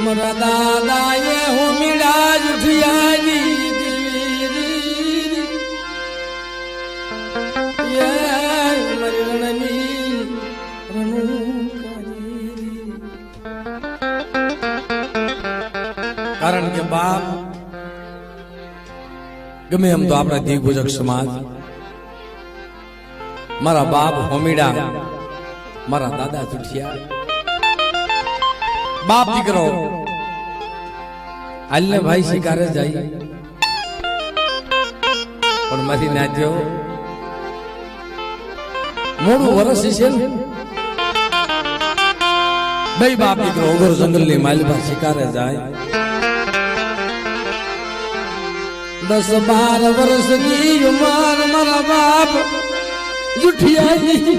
મારા દાદાએ. કારણ કે બાપ, ગમે એમ તો આપણા દિગ્ગુજક સમાજ, મારા બાપ હોમીડા, મારા દાદા જુઠિયા બાપ દીકરો. હાલને ભાઈ શિકારે જાય. પણ મારી નાચ્યો. મોડું વરસ છે બે બાપ દીકરો ઓગર જંગલની માલભા શિકારે જાય. દસ બાર વર્ષની ઉંમર મારા બાપ જુઠિયાની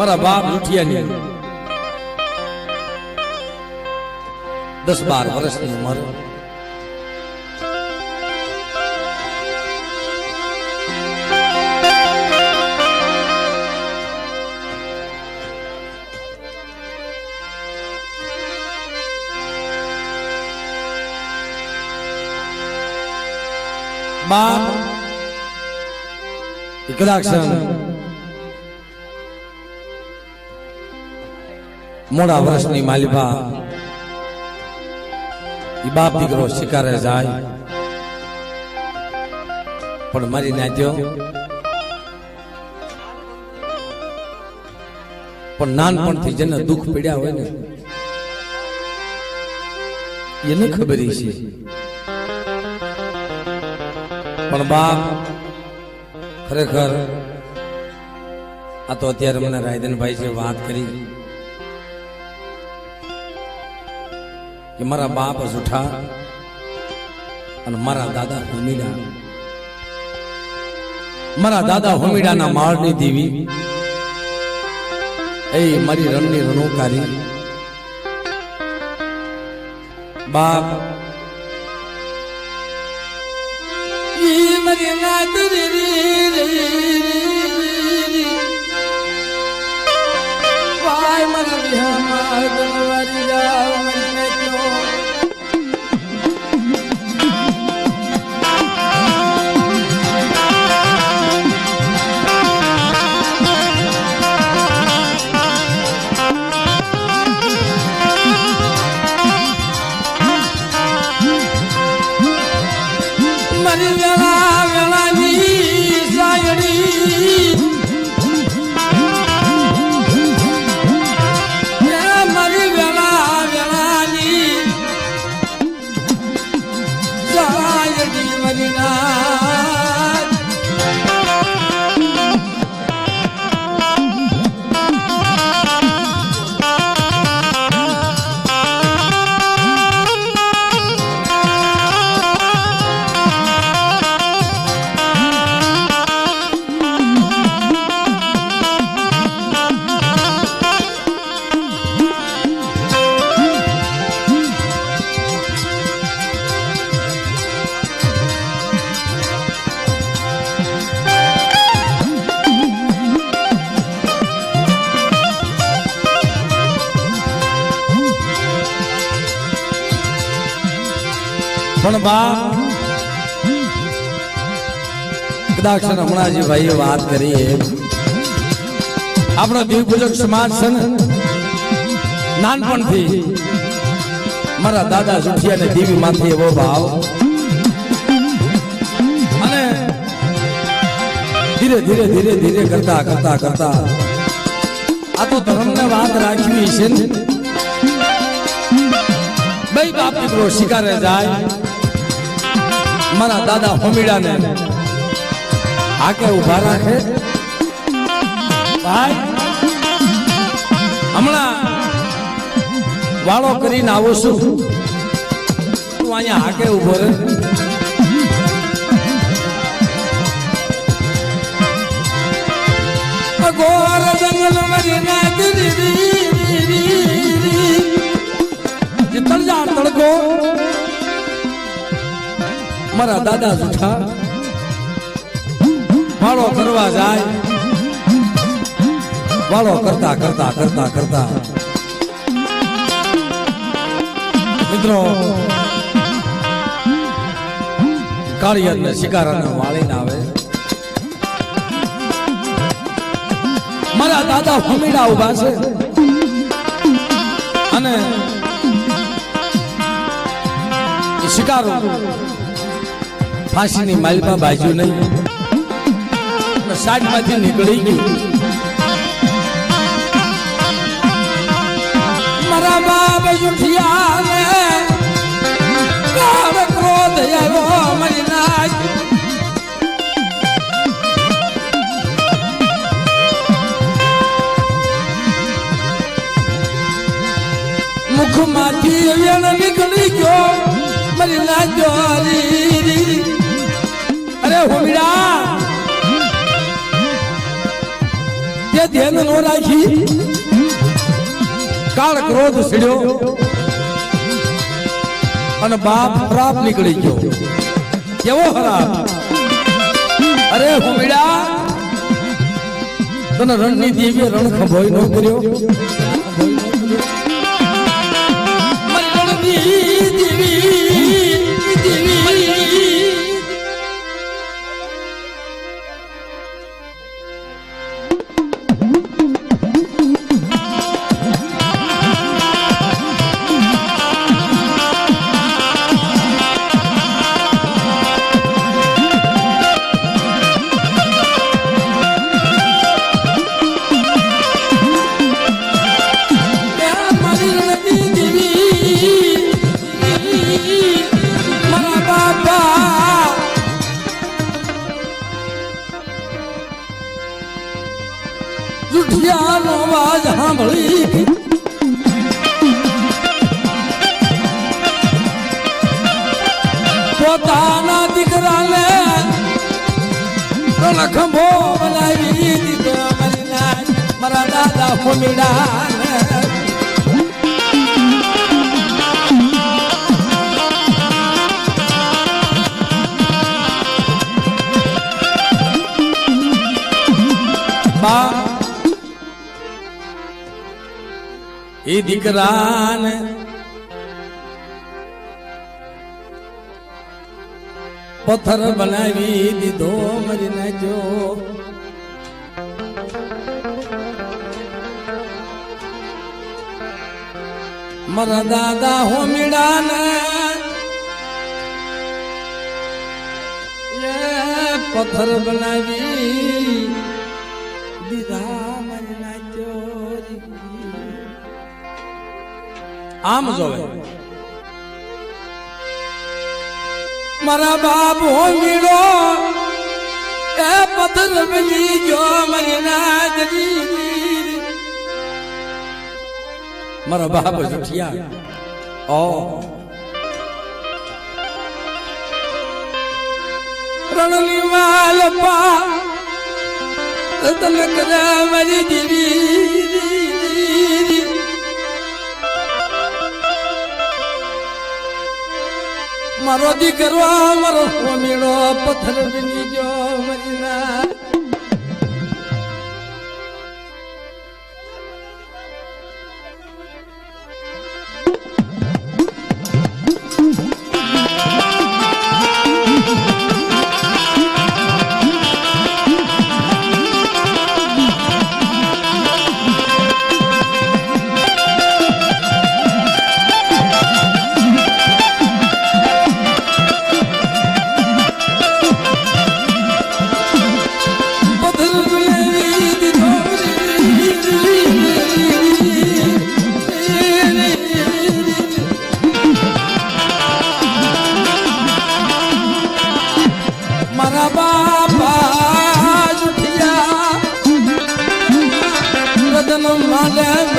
મારા બાપ જુઠિયાની દસ બાર વર્ષની ઉંમર. બાપ કદાચ મોડા વર્ષની માલિબા એ બાપ દીકરો શિકારે જાય. પણ મારી નાચ્યો પણ નાનપણથી જેને દુઃખ પીડ્યા હોય ને, એને ખબર છે. પણ બાપ ખરેખર, આ તો અત્યારે મને રાયદનભાઈ છે વાત કરી કે મારા બાપ જૂઠા અને મારા દાદા હોમીડા. મારા દાદા હોમીડાના માળની દેવી. એ મારી રણની રણોકારી. બાપ. મારી જાવ છે હમણાં જે ભાઈએ વાત કરી એમ આપણો દીવપૂજક સમાજ છે ને, નાનપણથી મારા દાદા સુઠિયા ને દેવી માંથી એવો ભાવ. અને ધીરે ધીરે ધીરે ધીરે કરતા કરતા કરતા આ તો ધર્મને વાત રાખવી છે બે બાપ દીકરો શિકારે જાય, મારા દાદા હોમીડાને આકે ઊભા રાખે. ભાઈ, હમણાં વાળો કરીને આવો છું. તું અહીંયા હાકે ઊભો રહે. ગોર જંગલ મરી નાચ તળજા તડકો. મારા દાદા જૂઠા વાળો કરવા જાય. વાળો કરતા કરતા કરતા કરતા. મિત્રો કાળિયર ને શિકારાને વાળીને આવે. મારા દાદા હમીડા ઊભા છે. અને શિકારો ફાંસીની માલમાં બાજુ નહીં. સાઈડમાંથી નીકળી ગયું મારા બાપ જુઠિયા ક્રોધ આવ્યો મરી નાખ મુખમાંથી વેણ નીકળી ગયો, મરી રી. અરે હોમીડા તે ધ્યાન નો રાખી, કાળ ક્રોધ સીડ્યો અને બાપ પ્રાપ નીકળી ગયો. કેવો ખરાબ અરે હોમીડા તને રણની દેવીએ રણ ખભોઈ નો કર્યો. મારા બા એ દીકરાને પથ્થર બનાવી દીધો મરી નાખ્યો મારા દાદા હોમીડાને ને પથ્થર બનાવી દીધા. આમ જોવે મારા બાપ હોમીડો એ પથ્થર બની ગયો મરી નાખી મારા બાપ જુઠિયા ઓ રણલી માલ પા તને કરા મારી દીવી મારો દીકરો, મારો હોમીડો પથ્થર બની ગયો.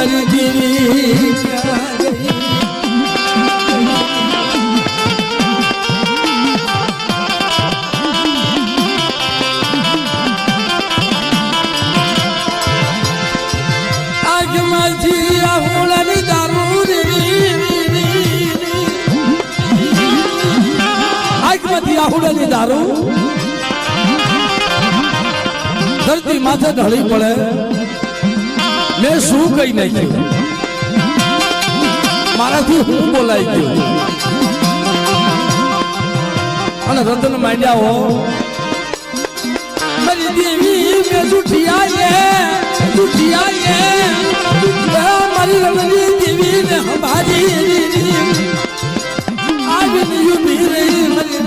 માલે મરી ગઈ દારૂ આંખમાંથી આહુડાની દારૂ. ધરતી માથે ઢળી પડે. મેં શું કઈ નાખ્યું મારાથી હું બોલાઈ ગયું? અને રતન માંડ્યા, હો, મારી દેવી મેં જુઠિયા લે જુઠિયા લે મારી રમણી દેવી ને હમારી ઊભી રહી મારી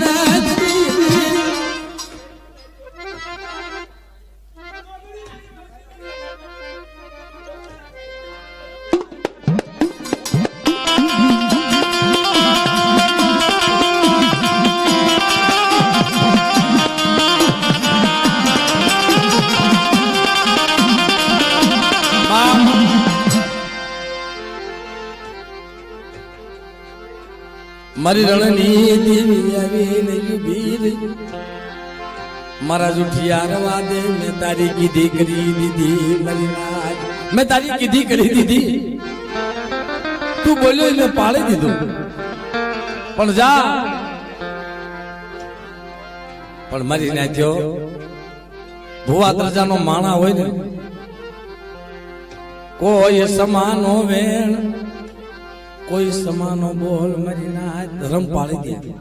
મારી રણની મારા જુઠિયા રવા દે, મેં તારી કીધી કરી દીધી મારી નાજ મેં તારી કીધી કરી દીધી. તું બોલ્યો એટલે પાળી દીધું. પણ જા. પણ મારી થયો ભુવા દરજાનો માણા હોય ને, કોઈ સમાનો વેણ કોઈ સમાનો બોલ મારી ના ધર્મ પાળી દે.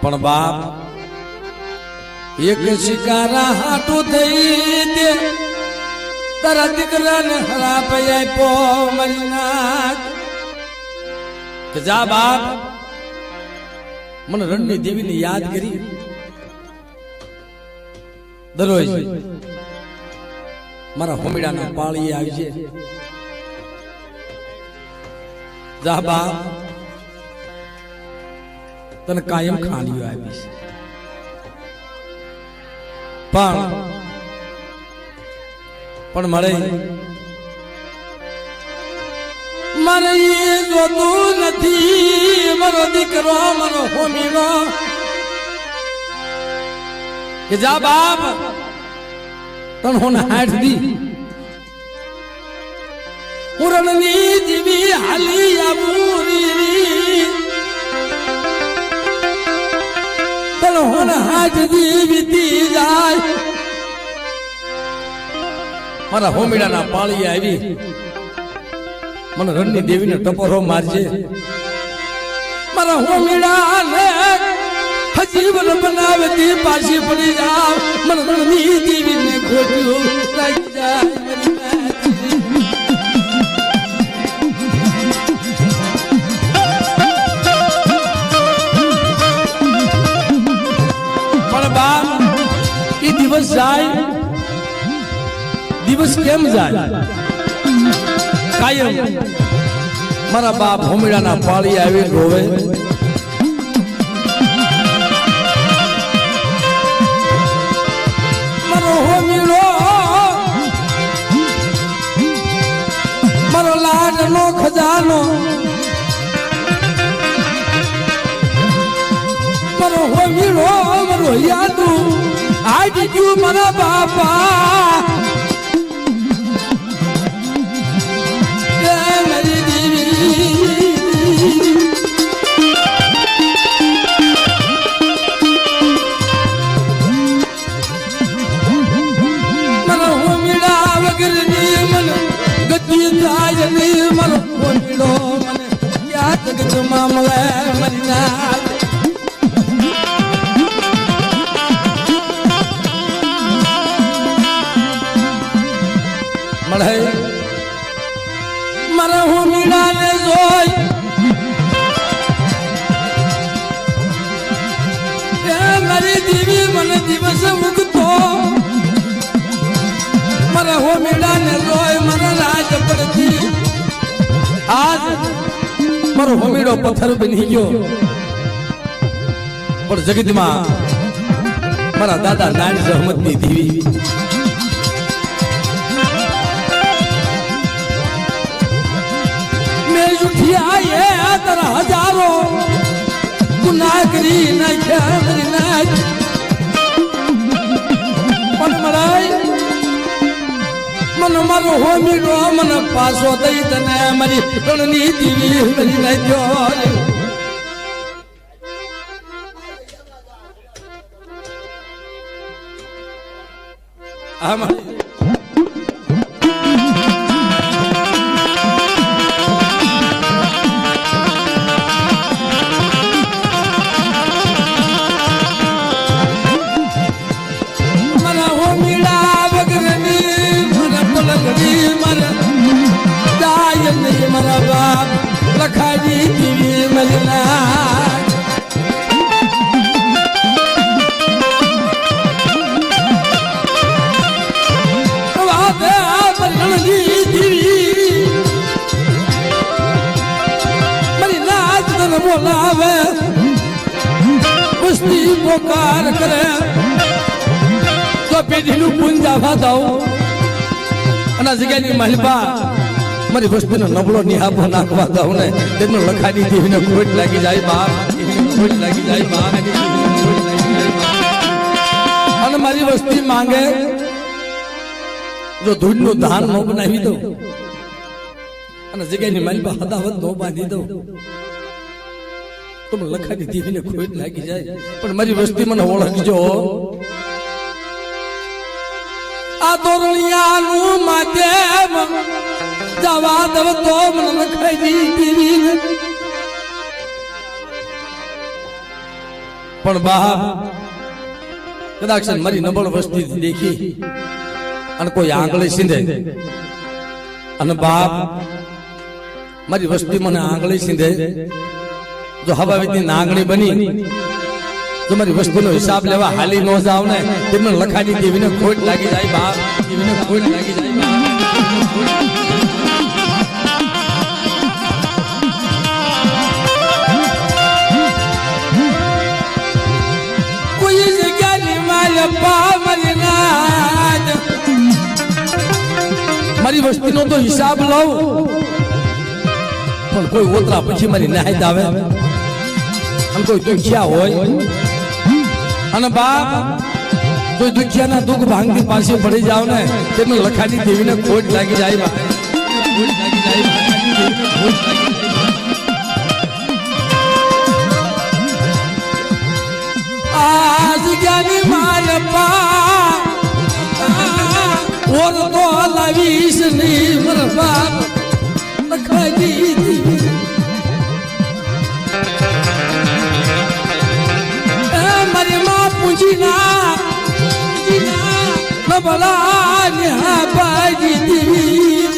પણ બાપ, એક શિકારા હાટુ થઈ દે. તારા દીકરાને હરાપ આપ્યો મારી નાથ કે જા બાપ, મને રણની દેવીને યાદ કરી. દરરોજ મારા હોમીડાના પાળી આવી છે જા બા તને કાયમ ખાણીઓ આપીશ. પણ પણ મળે. મને એ જોતું નથી. મારો દીકરો, મારો હોમીનો. કે જા બાપ, તને હું હાથ દી. પુરણની જીવી હાલી આબુરી તન હોન હાથ જીવીતી જાય. મારા હોમીડાના પાળી આવી. મને રણની દેવીને ટપોરો મારજે. મારા હોમીડાને હજીવન બનાવતી પાછી પડી જાવ. મને રણની દેવીને ખોટ્યું લાગી જાય. દિવસ જાય, દિવસ કેમ જાય? કાયમ. મારા બાપ હોમીડાના પાળી આવી રોવે. લાડનો ખજાનો. મારો હોમીડો, મારો યાદુ. આજ ગયું મારા બાપા. મારી યાદ જગતમાં મળે મરી ના આજ મારો હોમીડો પથ્થર બની ગયો. પણ જગતમાં મારા દાદા નાની જહમતની દેવી મેં જુઠિયા એ તારા હજારો ગુનાહ કરી નાખ્યા કરી નાખ મને હોમી નો મને પાછો દઈ તને મારી રણની દીવી કરી નાખ્યો આમાં વસ્તી પોકાર કરે. તો પેઢીનું પૂંજા દઉં. અને જગ્યાની મહિપા મારી વસ્તીનો નબળો નિહાબો નાખવા દઉં ને. તેનો લખાની દેવીને ખોટ લાગી જાય બાપ. ખોટ લાગી જાય બાપ. અને મારી વસ્તી માંગે, જો ધૂળનું ધાન ન બનાવી દઉં, અને જગ્યાની મહિપા હદાવત ન બાંધી દઉં તો મને લખાની દેવીને ખોટ લાગી જાય. પણ મારી વસ્તી મને ઓળખજો. આ દોરણિયાનું માધ્યમ જવા દવ તો મને લખાઈ દેવીને પણ બા કદાચ મારી નબળ વસ્તી દેખી અને કોઈ આંગળી સીંધે. અને બાપ મારી વસ્તી મને આંગળી સીંધે. જો હવા વિધની નાંગણી બની તમારી મારી વસ્તુનો હિસાબ લેવા હાલી ન જાવ ને તેમને લખાડી દેવીને ખોટ લાગી જાય બા દેવીને ખોટ લાગી જાય મારી વસ્તીનો તો હિસાબ લઉં, પણ કોઈ ઓતરા પછી મારી નાહિત આવે? અને કોઈ દુખિયા હોય અને બાપ કોઈ દુખિયાના દુઃખ ભાંગતી પાસે પડી જાવ ને તેમને લખાની દેવીને ખોટ લાગી જાય બા. ખોટ લાગી જાય બા. દેવીને ખોટ લાગી જાય બા. આ જગ્યાની માલ પા ઓર તો લાવીશની મરબા લખાની પૂજીના પૂજીના નબળા નિહા બાજી દેવી